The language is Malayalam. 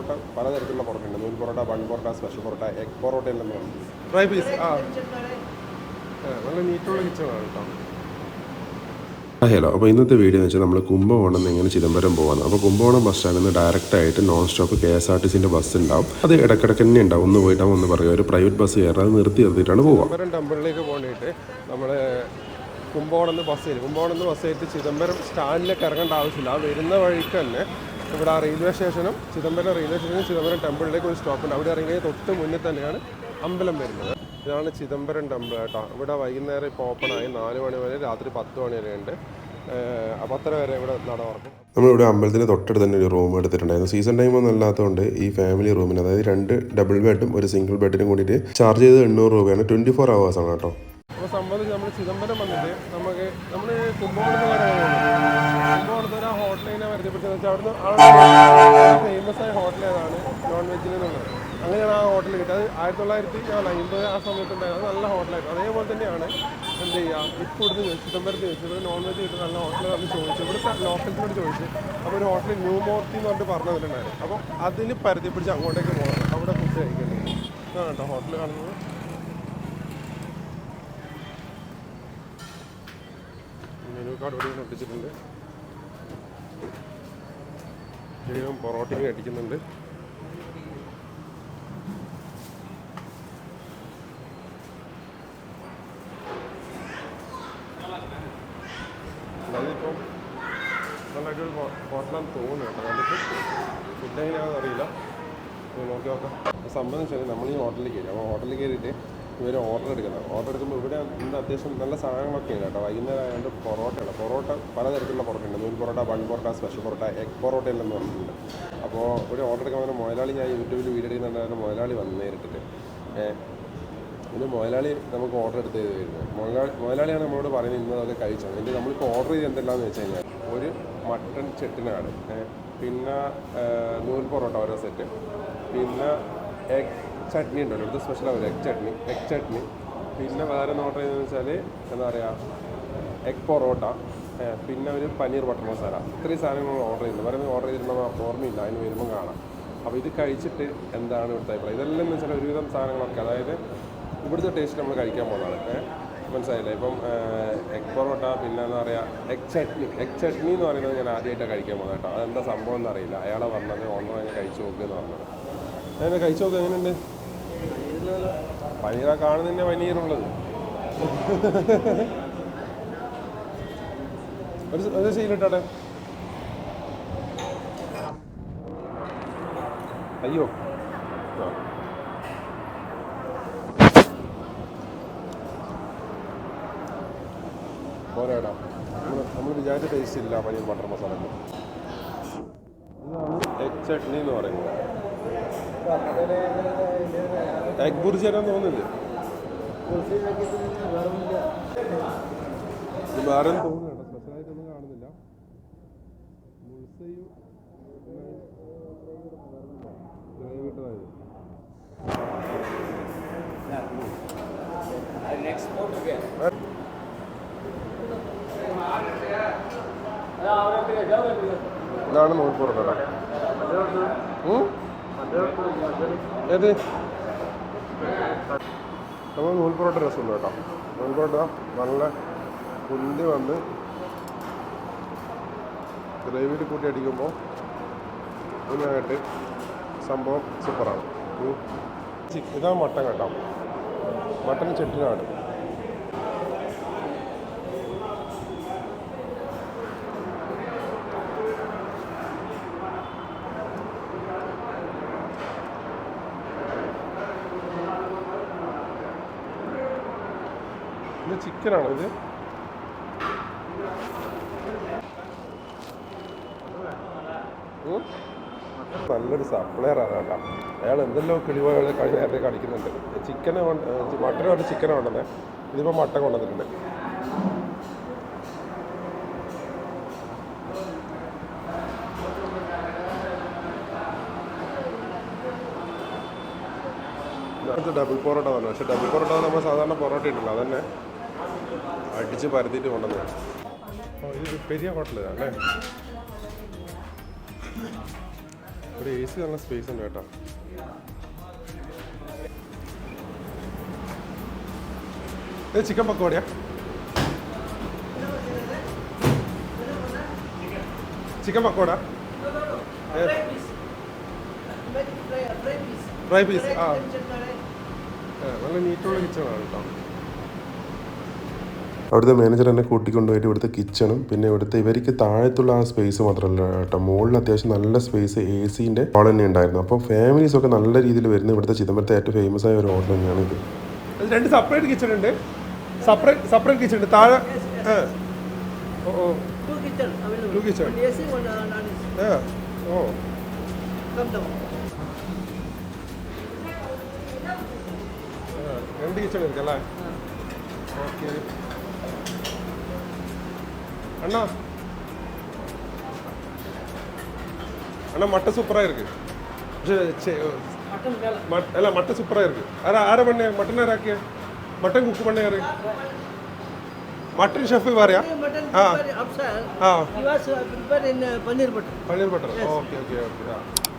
പൊറോട്ട പലതരത്തിലുള്ള പൊറോട്ട ഉണ്ട് നൂൽ parotta bun parotta special parotta egg parotta എല്ലാം വേണം ഫ്രൈ പീസ്. ആ. നല്ല നീറ്റുള്ള കിച്ചണാണ് കേട്ടോ. ഹലോ. അപ്പോൾ ഇന്നത്തെ വീഡിയോ എന്ന് വെച്ചാൽ നമ്മൾ കുംഭകോണം നിന്ന് ഇങ്ങനെ ചിദംബരം പോകുന്നത് അപ്പോൾ കുംഭകോണം ബസ് സ്റ്റാൻഡിൽ നിന്ന് ഡയറക്റ്റ് ആയിട്ട് non stop K S R T സിന്റെ ബസ് ഉണ്ടാവും. അത് ഇടക്കിടക്ക് തന്നെ ഉണ്ടാവും. ഒന്ന് പോയിട്ടാവും ഒന്ന് പറയുക ഒരു പ്രൈവറ്റ് ബസ് കയറാതെ അത് നിർത്തി നിർത്തിയിട്ടാണ് പോകുക ചിദംബരം ടെമ്പിളിലേക്ക് പോകേണ്ടിയിട്ട് നമ്മൾ കുംഭകോണം നിന്ന് ബസ് കയറി കുംഭകോണം നിന്ന് ബസ് കയറ്റി ചിദംബരം സ്റ്റാൻഡിലേക്ക് ഇറങ്ങേണ്ട ആവശ്യമില്ല. ആ വരുന്ന വഴിക്ക് തന്നെ ഇവിടെ ആ റെയിൽവേ സ്റ്റേഷനും ചിദംബരം റെയിൽവേ സ്റ്റേഷനും ചിദംബരം ടെമ്പിളിലേക്ക് ഒരു സ്റ്റോപ്പുണ്ട് അവിടെ ഇറങ്ങിയ തൊട്ട് മുന്നിൽ തന്നെയാണ് അമ്പലം വരുന്നത്. ഇതാണ് ചിദംബരം ടെമ്പിൾ കേട്ടോ. ഇവിടെ വൈകുന്നേരം ഇപ്പോൾ ഓപ്പൺ ആയി. നാല് മണി വരെ രാത്രി പത്ത് മണി വരെ ഉണ്ട്. പത്തര വരെ ഇവിടെ നട തുറക്കും നമ്മളിവിടെ അമ്പലത്തിന് തൊട്ടടുത്ത് തന്നെ ഒരു റൂം എടുത്തിട്ടുണ്ടായിരുന്നു. സീസൺ ടൈം ഒന്നും അല്ലാത്തതുകൊണ്ട് ഈ ഫാമിലി റൂമിന് അതായത് രണ്ട് ഡബിൾ ബെഡും ഒരു സിംഗിൾ ബെഡിനും കൂടിയിട്ട് ചാർജ് ചെയ്ത് എണ്ണൂറ് രൂപയാണ്. ട്വന്റി ഫോർ ആണ് കേട്ടോ. അപ്പോൾ സംബന്ധിച്ച് നമ്മൾ ചിദംബരം വന്നിട്ട് നമുക്ക് നമ്മൾ കുംഭകോണത്ത് ഫേമസ് ആയ ഹോട്ടൽ ഏതാണ്? നോൺ വെജിൽ എന്നുള്ളത് അങ്ങനെയാണ് ആ ഹോട്ടൽ കിട്ടുക അത് ആയിരത്തി തൊള്ളായിരത്തി അമ്പത് ആ സമയത്ത് നല്ല ഹോട്ടലായിരുന്നു അതേപോലെ തന്നെയാണ് എന്ത് ചെയ്യുക? ഇപ്പോൾ ഇവിടുന്ന് ചിദംബരത്ത് ചോദിച്ചു. ഇവിടെ നോൺ വെജ് കിട്ടുന്ന നല്ല ഹോട്ടലാണ് ചോദിച്ചു. ഇവിടുത്തെ ലോക്കൽസിനോട് ചോദിച്ചു. അപ്പോൾ ഒരു ഹോട്ടൽ ന്യൂ മോർത്തി എന്ന് പറഞ്ഞിട്ട് പറഞ്ഞു തന്നിട്ടുണ്ടായിരുന്നു അപ്പോൾ അതിന് പരിധി പിടിച്ച് അങ്ങോട്ടേക്ക് പോകണം. അവിടെ ഫുഡ് കഴിക്കുന്നത് ഇതാണ് കേട്ടോ ഹോട്ടൽ കാണുന്നത് മെനു കാർഡ് ഇവിടെ ഒട്ടിച്ചിട്ടുണ്ട്. ശരിയും പൊറോട്ടയും അടിക്കുന്നുണ്ട്. അതിപ്പം നല്ല അടിപൊളി തോന്നുന്നു കേട്ടോ. നമുക്ക് ഫുഡ് എങ്ങനെയാണെന്ന് അറിയില്ല. നോക്കി നോക്കാം. സംബന്ധിച്ചാൽ നമ്മൾ ഈ ഹോട്ടലിൽ കയറി അപ്പോൾ ഹോട്ടലിൽ കയറിയിട്ട് ഇവർ ഓർഡർ എടുക്കുന്നത്. ഓർഡർ എടുക്കുമ്പോൾ ഇവിടെ ഇന്ന് അത്യാവശ്യം നല്ല സാധനങ്ങളൊക്കെ ഉണ്ട് കേട്ടോ. വൈകുന്നേരം ആയതുകൊണ്ട് പൊറോട്ടയാണ് പൊറോട്ട പലതരത്തിലുള്ള പൊറോട്ട ഉണ്ട് നൂൽ parotta bun parotta special parotta egg parotta എല്ലാം പറഞ്ഞിട്ടുണ്ട് അപ്പോൾ ഇവിടെ ഓർഡർ എടുക്കാൻ പറഞ്ഞാൽ മുതലാളി ഞാൻ യൂട്യൂബിൽ വീഡിയോ എടുക്കുന്നുണ്ടായിരുന്നു മുതലാളി വന്ന് നേരിട്ടിട്ട് ഇത് മുതലാളി നമുക്ക് ഓർഡർ എടുത്ത് ചെയ്ത് തരുന്നത് മുതലാളി മുതലാളിയാണ് നമ്മളോട് പറയുന്നത് ഇന്ന് അതൊക്കെ കഴിച്ചത് എന്നിട്ട് നമ്മളിപ്പോൾ ഓർഡർ ചെയ്ത് എന്തെല്ലാമെന്ന് വെച്ച് കഴിഞ്ഞാൽ ഒരു മട്ടൺ ചെട്ടിനാണ് പിന്നെ നൂൽ പൊറോട്ട ഓരോ സെറ്റ് പിന്നെ എഗ് ചട്നി ഉണ്ടല്ലോ ഇവിടുത്തെ സ്പെഷ്യൽ ഒരു എഗ് ചട്നി. എഗ് ചട്നി. പിന്നെ വേറെ ഒന്ന് ഓർഡർ ചെയ്തതെന്ന് വെച്ചാൽ എന്താ പറയുക എഗ് പൊറോട്ട പിന്നെ ഒരു പനീർ ബട്ടർ മസാല ഇത്രയും സാധനങ്ങൾ ഓർഡർ ചെയ്യുന്നത് വേറെ ഓർഡർ ചെയ്തിട്ടുണ്ടെങ്കിൽ ഓർമ്മയില്ല. അതിന് വരുമ്പോൾ കാണാം. അപ്പോൾ ഇത് കഴിച്ചിട്ട് എന്താണ് ഇവിടുത്തെ അഭിപ്രായം? ഇതെല്ലാം എന്ന് വെച്ചാൽ ഒരുവിധം സാധനങ്ങളൊക്കെ അതായത് ഇവിടുത്തെ ടേസ്റ്റ് നമ്മൾ കഴിക്കാൻ പോകുന്നതാണ്. മനസ്സിലായില്ലേ? ഇപ്പം എഗ് പൊറോട്ട പിന്നെ എന്താ പറയുക എഗ് ചട്നി. എഗ് ചട്നി എന്ന് പറയുന്നത് ഞാൻ ആദ്യമായിട്ടാണ് കഴിക്കാൻ പോകുന്നത് കേട്ടോ. അതെന്താ സംഭവം എന്നറിയില്ല. അയാളെ പറഞ്ഞത് ഞാൻ കഴിച്ചു നോക്കുക എന്ന് പറഞ്ഞത്. അങ്ങനെ കഴിച്ചു നോക്കുക എങ്ങനെയുണ്ട്? പനീറാ കാണുന്നതിന്റെ പനീറുള്ളത്. ഒരു ഒരു അയ്യോ. പോരാടാ. നമ്മൾ നമ്മൾ വിചാരിച്ച ടേസ്റ്റ് ഇല്ല പനീർ ബട്ടർ മസാല ഇതാണ് എഗ് ചട്നി എന്ന് പറയുന്നത്. എഗ് ബുർജി തരാൻ തോന്നുന്നില്ല വേറെ തോന്നുന്നുണ്ട്. സ്പെഷ്യലായിട്ടൊന്നും കാണുന്നില്ല. മുൾസയും ഇതാണ് നൂൽ പൊറോട്ട ഉം? ഏത്? നമ്മൾ നൂൽ പൊറോട്ട രസമുണ്ട് കേട്ടോ. നൂൽ പൊറോട്ട നല്ല പുല്ല് വന്ന് ഗ്രേവിയിൽ കൂട്ടി അടിക്കുമ്പോൾ ഇതിനായിട്ട് സംഭവം സൂപ്പറാണ് ഇതാ മട്ടൻ കേട്ടോ. മട്ടൻ ചെട്ടിനാട് ഇത് ചിക്കനാണ് ഇത്? നല്ലൊരു സപ്ലയറാണ് കേട്ടോ. അയാൾ എന്തെല്ലോ കിളിവുകൾ കഴിഞ്ഞ നേരത്തെ കാണിക്കുന്നുണ്ട്. ചിക്കന് മട്ടൻ കൊണ്ട് ചിക്കൻ കൊണ്ടുവന്നേ. ഇതിപ്പോൾ മട്ടൻ കൊണ്ടുവന്നിട്ടുണ്ട്. ഡബിൾ പൊറോട്ട തന്നെ. പക്ഷെ ഡബിൾ പൊറോട്ട നമ്മൾ സാധാരണ പൊറോട്ട ഉണ്ടല്ലോ അതന്നെ അടിച്ച് പരത്തിയിട്ട് കൊണ്ടുവന്നു ഓ ഇത് പെരിയ ഹോട്ടലാണ് അല്ലേ ഒരു എ സി നല്ല സ്പേസ് ഉണ്ട് കേട്ടോ. ഇത് ചിക്കൻ പക്കോടിയാ? ചിക്കൻ പക്കോട? ഫ്രൈ പീസ് ആ. ഏ, നല്ല നീറ്റുള്ള കിച്ചണാണ് കേട്ടോ. അവിടുത്തെ മാനേജർ എന്നെ കൂട്ടിക്കൊണ്ടുപോയിട്ട് ഇവിടുത്തെ കിച്ചണും പിന്നെ ഇവിടുത്തെ ഇവർക്ക് താഴത്തുള്ള ആ സ്പേസ് മാത്രമല്ല കേട്ടോ. മുകളിൽ അത്യാവശ്യം നല്ല സ്പേസ് എ സിന്റെ ഹോൾ തന്നെ ഉണ്ടായിരുന്നു. അപ്പോൾ ഫാമിലീസ് ഒക്കെ നല്ല രീതിയിൽ വരുന്ന ഇവിടുത്തെ ചിദംബരത്തെ ഏറ്റവും ഫേമസ് ആയ ഒരു ഹോട്ടൽ തന്നെയാണ് ഇത്. രണ്ട് സെപ്പറേറ്റ് കിച്ചൺ ഉണ്ട്. സെപ്പറേറ്റ് സെപ്പറേറ്റ് കിച്ചൺ ഉണ്ട്. താഴെ ഏ. ഓ ഓ. രണ്ട് kitchen ഉണ്ട് Two kitchen. அண்ணா. அண்ணா மட்டை சூப்பராக இருக்கு. மட் இல்லை மட்டை சூப்பராக இருக்கு. அரை அரை பண்ண மட்டனாக ராக்கியா மட்டன் குக் பண்ண யாரு? மட்டன் ஷெஃப் வேறையா? ஆ. ஆ. Paneer butter. Paneer butter. Okay okay okay.